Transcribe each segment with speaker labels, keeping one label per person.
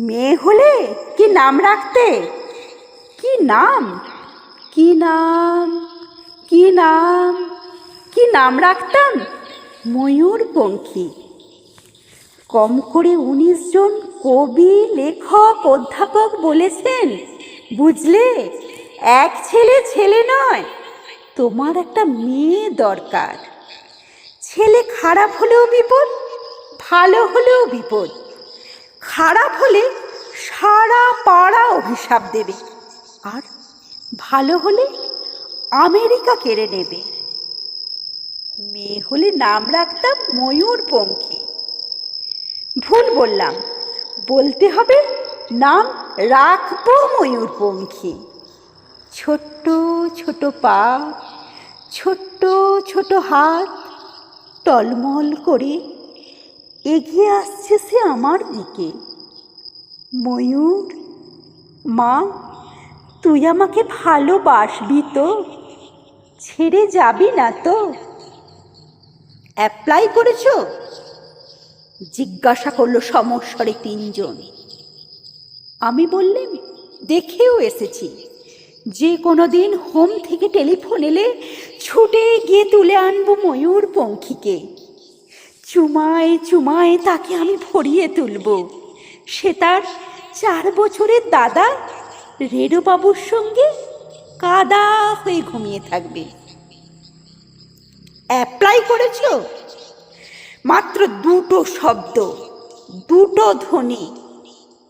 Speaker 1: মেয়ে হলে কি নাম রাখতে? কি নাম? কি নাম? কি নাম? কি নাম রাখতাম? ময়ূর ময়ূরপঙ্খী। কম করে উনিশ জন কবি, লেখক, অধ্যাপক বলেছেন, বুঝলে, এক ছেলে ছেলে নয়, তোমার একটা মেয়ে দরকার। ছেলে খারাপ হলেও বিপদ, ভালো হলেও বিপদ। খারাপ হলে সারা পাড়া অভিশাপ দেবে। আর ভালো হলে আমেরিকা কেড়ে নেবে। মেয়ে হলে নাম রাখতাম ময়ূরপঙ্খী। ভুল বললাম। বলতে হবে নাম রাখব ময়ূরপঙ্খী। ছোট্ট ছোট পা, ছোট্ট ছোট হাত, টলমল করে এগিয়ে আসছে সে আমার দিকে। ময়ূর, মা, তুই আমাকে ভালোবাসবি তো? ছেড়ে যাবি না তো? অ্যাপ্লাই করেছ? জিজ্ঞাসা করল সমস্বরে তিনজন। আমি বললাম, দেখেও এসেছি। যে কোনো দিন হোম থেকে টেলিফোন এলে ছুটে গিয়ে তুলে আনব ময়ূর পঙ্খীকে। চুমায় চুমায় তাকে আমি ভরিয়ে তুলব। সে তার চার বছরের দাদা রেডোবাবুর সঙ্গে কাদা হয়ে ঘুমিয়ে থাকবে। অ্যাপ্লাই করেছ? মাত্র দুটো শব্দ, দুটো ধ্বনি,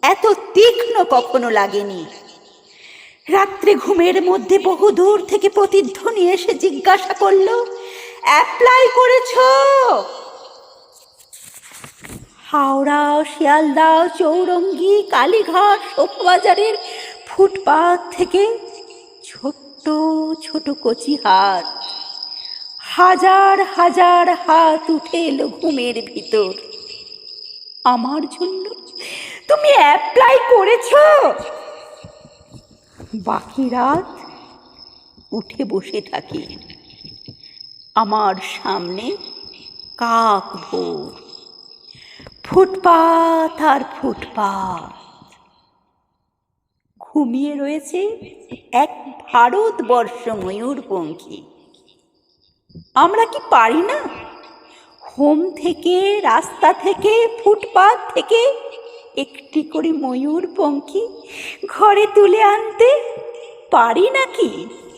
Speaker 1: এত তীক্ষ্ণ কখনো লাগেনি। রাত্রে ঘুমের মধ্যে বহু দূর থেকে প্রতিধ্বনি এসে জিজ্ঞাসা করল, অ্যাপ্লাই করেছ? হাওড়া, শিয়ালদা, চৌরঙ্গি, কালীঘাট শোকবাজারের ফুটপাথ থেকে ছোট্ট, ছোট কচি হাত হাজার হাজার হাত উঠে এলো ঘুমের ভিতর। আমার জন্য তুমি অ্যাপ্লাই করেছ? বাকি রাত উঠে বসে থাকি। আমার সামনে কাক ভোর। ফুটপাত আর ফুটপাত। ঘুমিয়ে রয়েছে এক ভারতবর্ষ ময়ূর ময়ূরপঙ্খী আমরা কি পারি না? হোম থেকে, রাস্তা থেকে, ফুটপাত থেকে একটি করে ময়ূর পঙ্খী ঘরে তুলে আনতে পারি নাকি?